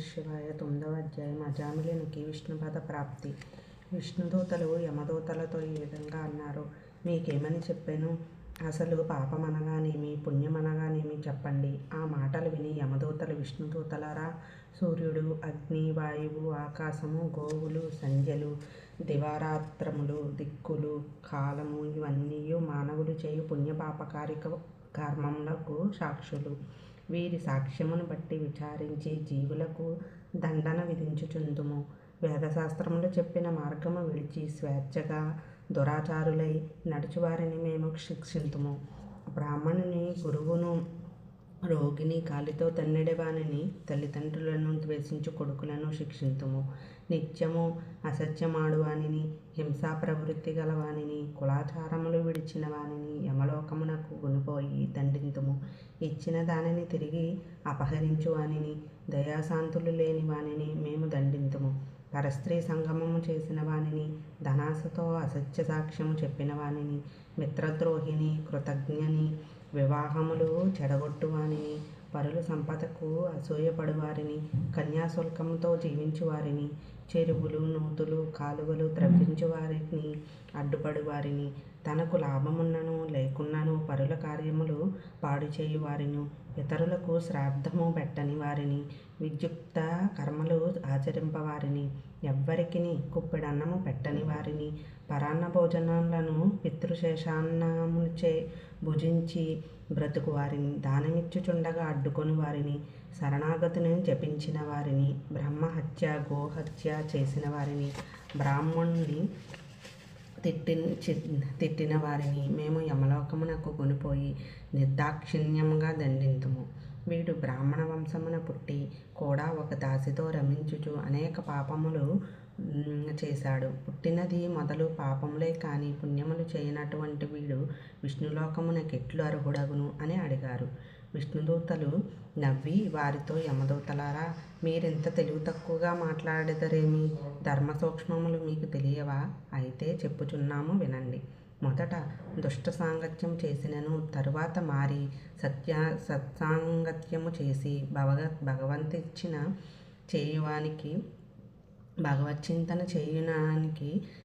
శివాయ తొమ్మిదవ అధ్యాయం అజామిలినికి విష్ణుపద ప్రాప్తి. విష్ణుదూతలు యమదూతలతో ఈ విధంగా అన్నారు మీకేమని చెప్పాను? అసలు పాపం అనగానేమి పుణ్యం అనగానేమి చెప్పండి. ఆ మాటలు విని యమదూతలు విష్ణుదూతలరా సూర్యుడు అగ్ని వాయువు ఆకాశము గోవులు సంధ్యలు దివారాత్రములు దిక్కులు కాలము ఇవన్నీ మానవులు చేయు పుణ్యపాపకారిక కర్మములకు సాక్షులు. వీరి సాక్ష్యమును బట్టి విచారించి జీవులకు దండన విధించుచుందుము. వేదశాస్త్రములు చెప్పిన మార్గము విడిచి స్వేచ్ఛగా దురాచారులై నడుచువారిని మేము శిక్షింతుము. బ్రాహ్మణుని గురువును రోగిని కాలితో తన్నెడవానిని తల్లిదండ్రులను ద్వేషించు కొడుకులను శిక్షింతుము. నిత్యము అసత్యమాడువానిని హింసా ప్రవృత్తి గల వానిని కులాచారములు విడిచిన వానిని యమలోకమునకు కొనిపోయి దండింతుము. ఇచ్చిన దానిని తిరిగి అపహరించు వానిని దయాశాంతులు లేని వానిని మేము దండింతుము. పరస్త్రీ సంగమము చేసిన వానిని ధనాసతో అసత్య సాక్ష్యము చెప్పిన వానిని మిత్రద్రోహిని కృతజ్ఞని వివాహములు చెడగొట్టువాని పరుల సంపదకు అసూయపడువారిని కన్యాశుల్కంతో జీవించువారిని చెరువులు నూతులు కాలువలు త్రవ్వించువారిని వారిని అడ్డుపడు వారిని తనకు లాభమున్నను లేకున్నను పరుల కార్యములు పాడు చేయువారిని ఇతరులకు శ్రాద్ధము పెట్టని వారిని విద్యుక్త కర్మలు ఆచరింపవారిని ఎవ్వరికి కుప్పెడన్నము పెట్టని వారిని పరాన్న భోజనాలను పితృశేషాన్నముచే భుజించి బ్రతుకువారిని దానమిచ్చుచుండగా అడ్డుకొని వారిని శరణాగతిని జపించిన వారిని బ్రహ్మహత్య గోహత్య చేసిన వారిని బ్రాహ్మణుని తిట్టి తిట్టిన వారిని మేము యమలోకమునకు కొనిపోయి నిర్దాక్షిణ్యంగా దండింతుము. వీడు బ్రాహ్మణ వంశమున పుట్టి కూడా ఒక దాసితో రమించుచు అనేక పాపములు చేశాడు. పుట్టినది మొదలు పాపములే కానీ పుణ్యములు చేయనటువంటి వీడు విష్ణులోకమునకెట్లు అర్హుడగును అని అడిగారు. విష్ణుదూతలు నవ్వి వారితో యమదూతలారా మీరింత తెలివి తక్కువగా మాట్లాడేదరేమి? ధర్మ సూక్ష్మములు మీకు తెలియవా? అయితే చెప్పుచున్నాము వినండి. మొదట దుష్ట సాంగత్యం చేసినను తరువాత మారి సత్య సత్సాంగత్యము చేసి భగవ భగవంతిచ్చిన చేయువానికి భగవచ్చింతన చేయునానికి